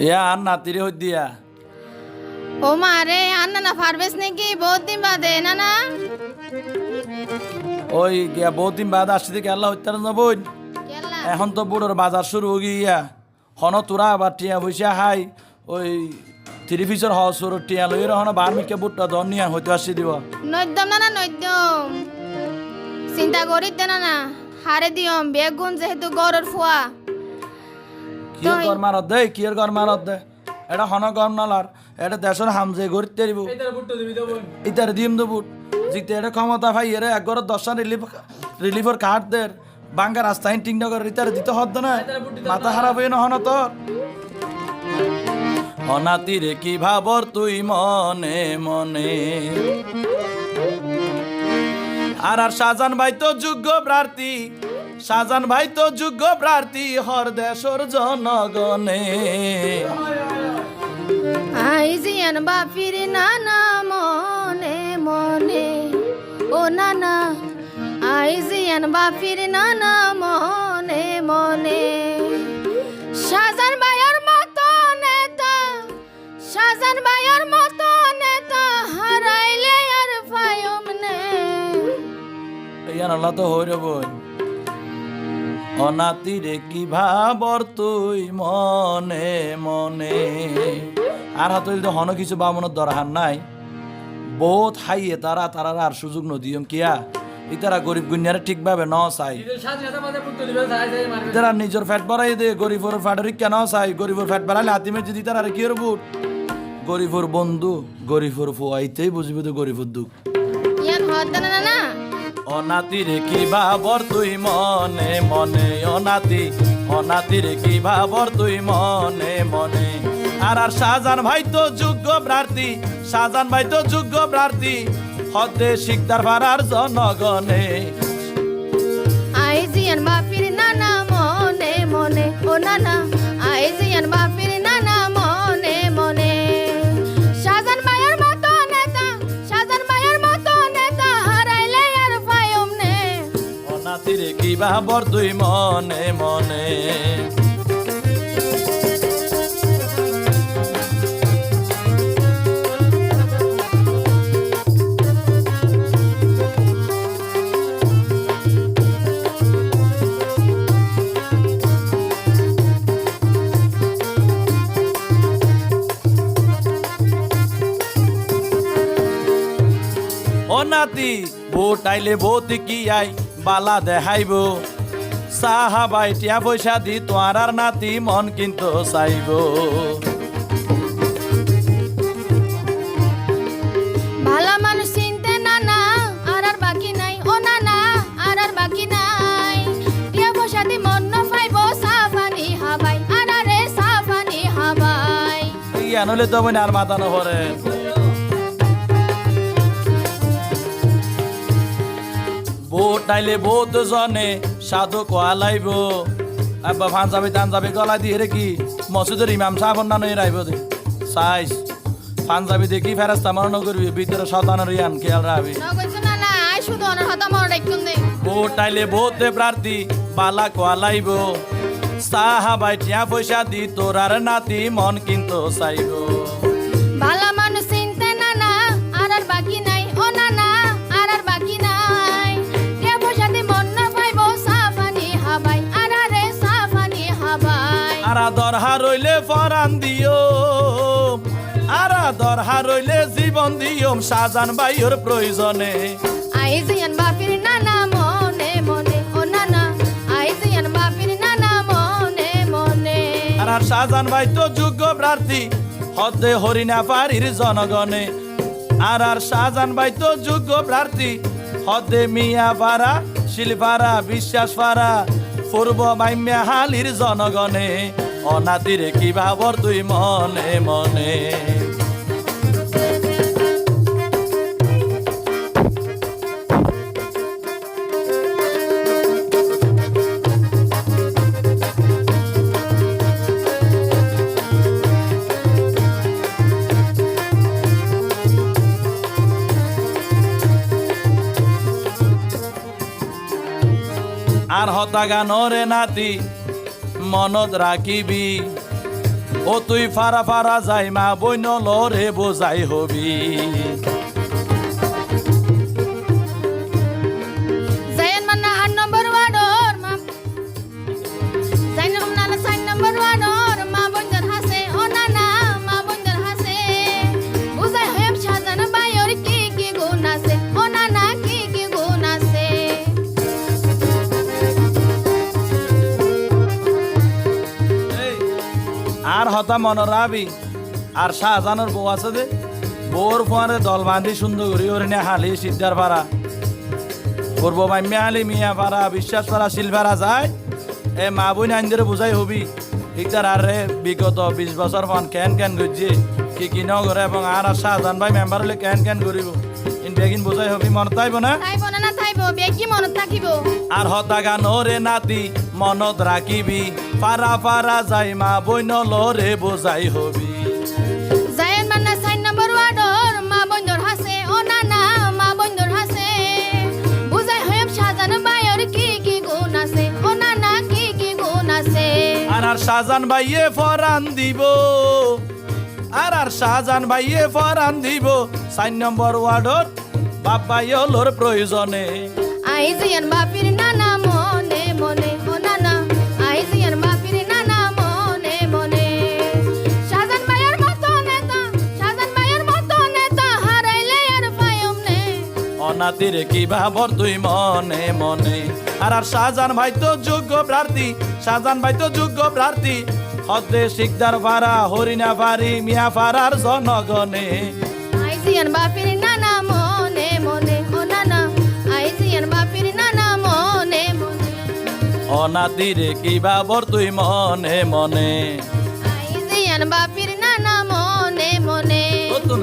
ইয়া আর নাতিরে হই দিয়া। ও মা রে আন্না না পারবেস নাকি? বহুত দিন বাদে না না ওই গিয়া বহুত দিন বাদ আসছি থেকে আল্লাহ এখন তো বুড়োর বাজার শুরু হয়ে গিয়া। হন তোরা আবার টিয়া পয়সা হাই ওই থ্রি পিসের সরু টিয়া লই হন বার মিকে বুটটা দন নিয়া হইতে আসছি দিব। নদ্যম না না নদ্যম। চিন্তা করিতে না না হারে দিয়ম বেগুন যেহেতু গরর ফুয়া। কিয়র গর মারত দে কিয়র গর মারত দে। এটা হন গরম নলার এটা দেশের হামজে গড়িতে দিব ইতার দিম দো বুট জিতে এটা ক্ষমতা ভাই এরে এক গর দশটা রিলিফ রিলিফের কার্ড দের। বাঙ্গা রাস্তায় টিং নগর ইতার দিতে হদ্দ না মাথা খারাপ হয়ে নহন তোর। অনাতি কি ভাবর তুই মনে মনে? আর আর শাহজান ভাই তো যোগ্য প্রার্থী। শাহজান ভাই তো যোগ্য প্রার্থী হর দেশর জনগণে। আই জিয়ান বাপির নানা মনে মনে ও নানা আই জিয়ান বাপির নানা মনে মনে। শাহজান ভাইয়ের মতো নেতা শাহজান ভাইয়ের মতো নেতা হারাইলে আর পায়ম নে। ইয়ান আল্লাহ তো হইরে বই অনাতি রে কি ভাবর তুই মনে মনে? আর হাত হইলে তো হন কিছু বামনের দরকার নাই বহুত হাইয়ে তারা তারা আর সুযোগ নদিয়ম কিয়া? ইতারা গরিব গুনিয়ারে ঠিকভাবে ন চাই। ইতারা নিজের ফ্যাট বাড়াই দে গরিবর ফ্যাটের কেন চাই। গরিবর ফ্যাট বাড়াইলে হাতিমে যদি তারা আর কি বুট গরিবর বন্ধু গরিবর ফুয়াইতেই বুঝবি তো গরিবর দুঃখ। ইয়ান না অনাতি রে কি ভাবর তুই মনে মনে অনাতি। অনাতি রে কি ভাবর তুই মনে মনে। আর আর শাহজান ভাই তো যোগ্য প্রার্থী শাহজান ভাই তো যোগ্য প্রার্থী হতে শিকদার ভাড়ার জনগণে। রে কি ভাবর তুই মনে মনে। নাতি ভোট আইলে কি আই? বালা দেখাইব। সাহা বাই টিয়া পয়সা দি তোমার আর নাতি মন কিন্তু চাইব। ভালো মানুষ চিনতে নানা আর আর বাকি নাই। ও নানা আর আর বাকি নাই। টিয়া পয়সা দি মন ন সাফানি হাবাই। আর আরে সাফানি হাবাই। ইয়ান তো আর মাথা নহরে ভোট আইলে বহুত জনে সাধু কোয়ালাইব আব্বা ফাঞ্জাবি টাঞ্জাবি গলা দিয়ে রে কি মসজিদের ইমাম সাহেব না নই রাইব দে। সাইজ পাঞ্জাবি দেখি ফেরাস্তা মরণ করবি ভিতরে শতানের ইয়ান খেয়াল রাখবি। ভোট আইলে দে প্রার্থী বালা কোয়ালাইব সাহা বাই টিয়া পয়সা দি তোর আর নাতি মন কিন্তু চাইব। আরা দরহা রইলে ফরান দিও। আরা দরহা রইলে জীবন দিও সাজান বাইর প্রয়োজনে। আই জিয়ান বাপির নানা মনে মনে ও নানা আই জিয়ান বাপির নানা মনে মনে। আর সাজান ভাই তো যোগ্য প্রার্থী হদে হরিণা পারির জনগণে। আর আর শাহজান ভাই তো যোগ্য প্রার্থী হদে মিয়া পাড়া শিলপাড়া বিশ্বাস পাড়া পূর্ব মাইম্যা হালির জনগণে। অনাতিরে কি ভাবর তুই মনে মনে? আর হতা গানরে নাতি মনত রাখিবি ও তুই ফারা ফারা যাই মা বইন লরে বোঝাই হবি। আর হতা মনে রাবি আর শাহজাহানোর বউ আছে যে বউর ফোয়ারে দল বাঁধি সুন্দর করি ওর নিয়ে হালি সিদ্ধার পাড়া পূর্ব মাইমে হালি মিয়া পাড়া বিশ্বাস পাড়া শিলপাড়া যায়। এ মা বই আইনদের বুঝাই হবি। ইকদার আর রে বিগত বিশ বছর ফোন কেন কেন করছে কি কি ন করে এবং আর আর শাহজাহান ভাই মেম্বার হলে কেন কেন করিব ইন বেগিন বুঝাই হবি মন তাইব না? তাইব না তাইব বেকি মনত থাকিব। আর হতাগা নরে নাতি। মনত রাখিবি। পাৰা পাৰা যাই মা বৈন লৰে বুজাই হবি। আর শাহজান ভাইয়ে ফরান দিব। আর আর শাহজান ভাইয়ে ফরান দিব। সাত নম্বর ওয়ার্ডত বাপ ভাই প্রয়োজনে আইজিয়ান বাপির না অনাতির কি ভাবর তুই মনে মনে? আর আর শাহজান ভাই তো যোগ্য প্রার্থী শাহজান ভাই তো যোগ্য প্রার্থী। হদ্দে শিকদার ভাড়া হরিণা ফারি মিয়া ফারার জনগণে। আইজিয়ান বাপির নানা মনে মনে ও নানা আইজিয়ান বাপির নানা মনে মনে। অনাতিরে কি ভাবর তুই মনে মনে? আইজিয়ান মনে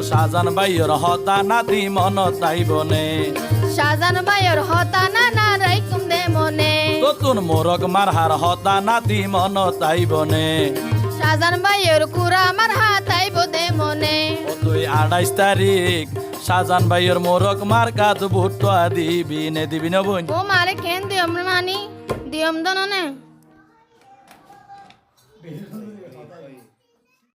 শাহজান ভাইয়ের হতা নাতি মন তাইবনে শাহজান ভাইয়ের হতা নানা রাইকুম দে মনে। নতুন মোরক মারহার হতা নাতি মন তাইবনে শাহজান ভাইয়ের কুড়া আমার হাত আইব দে মনে। ও তুই আঠাইশ তারিখ শাহজান ভাইয়ের মোরক মার কাজ ভুট্টা দিবি নে দিবি না বোন। ও মারে কেন দিয়ম নানি দিয়ম দননে।